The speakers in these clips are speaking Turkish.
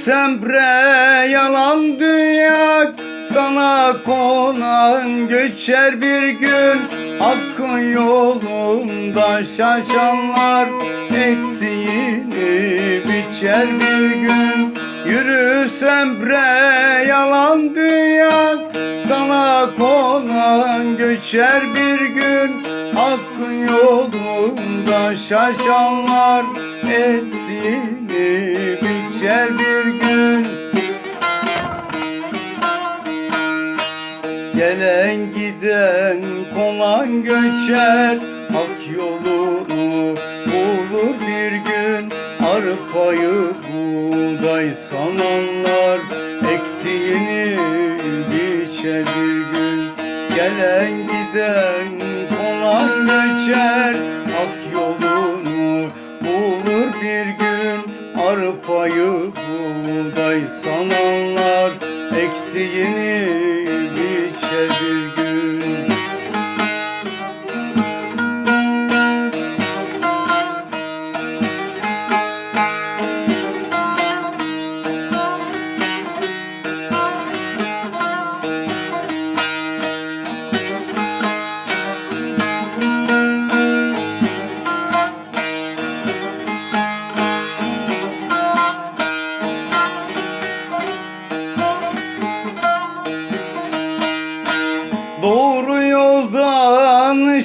Yürüsem bre yalan dünya Sana konan göçer bir gün. Hakkın yolunda şaşanlar Ettiğini biçer bir gün. Yürüsem bre yalan dünya Sana konan göçer bir gün. Hakkın yolunda şaşanlar Ettiğini biçer bir giden konan göçer Hak yolunu bulur bir gün. Arpayı buğday sananlar Ektiğini biçer bir gün. Gelen giden konan göçer Hak yolunu bulur bir gün. Arpayı buğday sananlar Ektiğini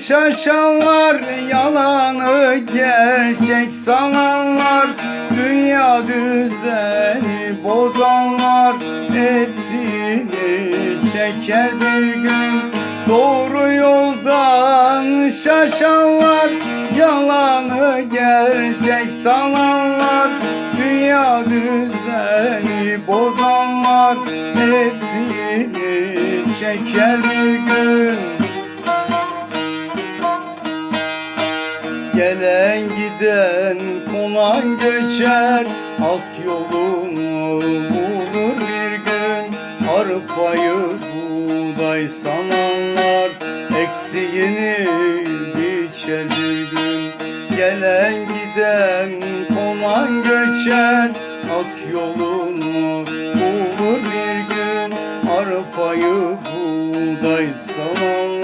şaşanlar Yalanı gerçek sananlar Dünya düzeni bozanlar Etini çeker bir gün. Doğru yoldan şaşanlar Yalanı gerçek sananlar Dünya düzeni bozanlar Etini çeker bir gün Gelen giden konan göçer Hak yolunu bulur bir gün. Arpayı buğday sananlar Ektiğini biçer bir gün. Gelen giden konan göçer Hak yolunu bulur bir gün. Arpayı buğday sananlar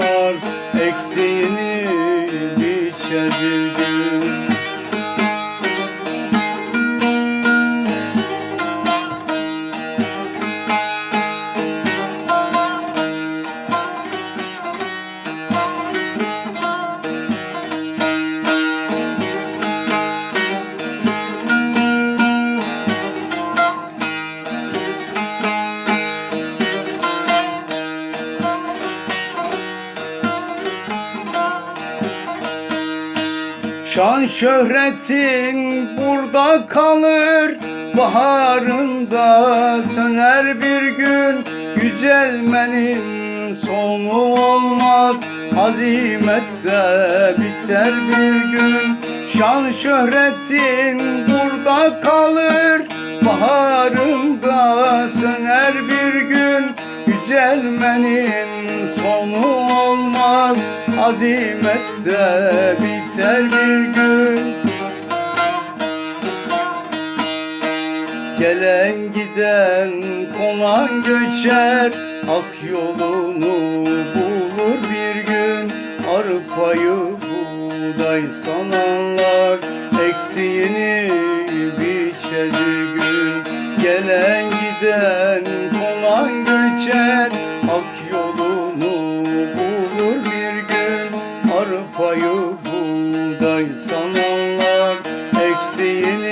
Şan şöhretin burada kalır Baharında söner bir gün. Yücelmenin sonu olmaz Azimette biter bir gün. Şan şöhretin burada kalır Baharında söner bir gün. Yücelmenin sonu olmaz Azimette biter bir gün. Gelen giden konan göçer Hak yolunu bulur bir gün. Arpayı buğday sananlar Ektiğini biçer bir gün. Gelen giden konan göçer insanlar ektiğini